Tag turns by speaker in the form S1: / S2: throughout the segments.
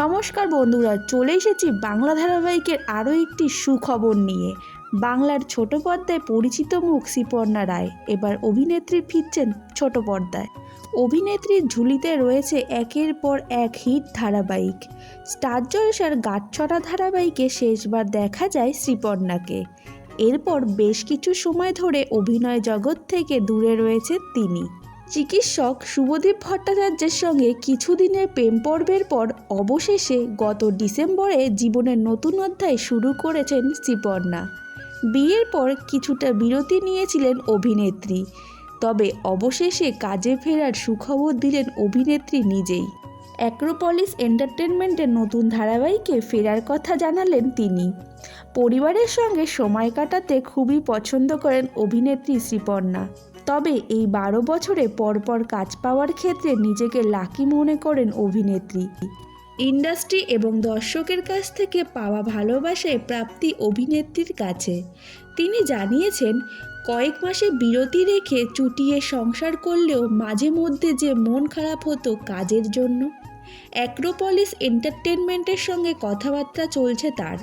S1: নমস্কার বন্ধুরা, চলে এসেছি বাংলা ধারাবাহিকের আরও একটি সুখবর নিয়ে। বাংলার ছোট পর্দায় পরিচিত মুখ শ্রীপর্ণা রায়, এবার অভিনেত্রী ফিরছেন ছোট পর্দায়। অভিনেত্রীর ঝুলিতে রয়েছে একের পর এক হিট ধারাবাহিক। স্টার জলসার গাঁটছড়া ধারাবাহিকে শেষবার দেখা যায় শ্রীপর্ণাকে এরপর বেশ কিছু সময় ধরে অভিনয় জগৎ থেকে দূরে রয়েছেন তিনি। চিকিৎসক শুভদীপ ভট্টাচার্যের সঙ্গে কিছুদিনের প্রেম পর্বের পর অবশেষে গত ডিসেম্বরে জীবনের নতুন অধ্যায় শুরু করেছেন শ্রীপর্ণা। বিয়ের পর কিছুটা বিরতি নিয়েছিলেন অভিনেত্রী, তবে অবশেষে কাজে ফেরার সুখবর দিলেন অভিনেত্রী নিজেই। অ্যাক্রোপলিস এন্টারটেনমেন্টের নতুন ধারাবাহিকে ফেরার কথা জানালেন তিনি। পরিবারের সঙ্গে সময় কাটাতে খুবই পছন্দ করেন অভিনেত্রী শ্রীপর্ণা। তবে এই বারো বছরে পরপর কাজ পাওয়ার ক্ষেত্রে নিজেকে লাকি মনে করেন অভিনেত্রী। ইন্ডাস্ট্রি এবং দর্শকের কাছ থেকে পাওয়া ভালোবাসায় প্রাপ্তি অভিনেত্রীর কাছে। তিনি জানিয়েছেন, কয়েক মাসে বিরতি রেখে চুটিয়ে সংসার করলেও মাঝে মধ্যে যে মন খারাপ হতো কাজের জন্য। অ্যাক্রোপলিস এন্টারটেনমেন্টের সঙ্গে কথাবার্তা চলছে তার।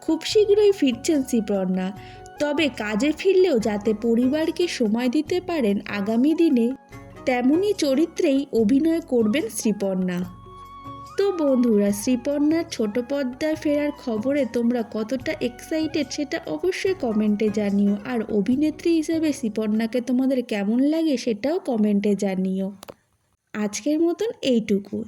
S1: খুব শীঘ্রই ফিরছেন শ্রীপর্ণা। তবে কাজে ফিরলেও যাতে পরিবারকে সময় দিতে পারেন আগামী দিনে, তেমনই চরিত্রেই অভিনয় করবেন শ্রীপর্ণা। তো বন্ধুরা, শ্রীপর্ণার ছোট পর্দায় ফেরার খবরে তোমরা কতটা এক্সাইটেড সেটা অবশ্যই কমেন্টে জানিও। আর অভিনেত্রী হিসেবে শ্রীপর্ণাকে তোমাদের কেমন লাগে সেটাও কমেন্টে জানিও। আজকের মতন এইটুকু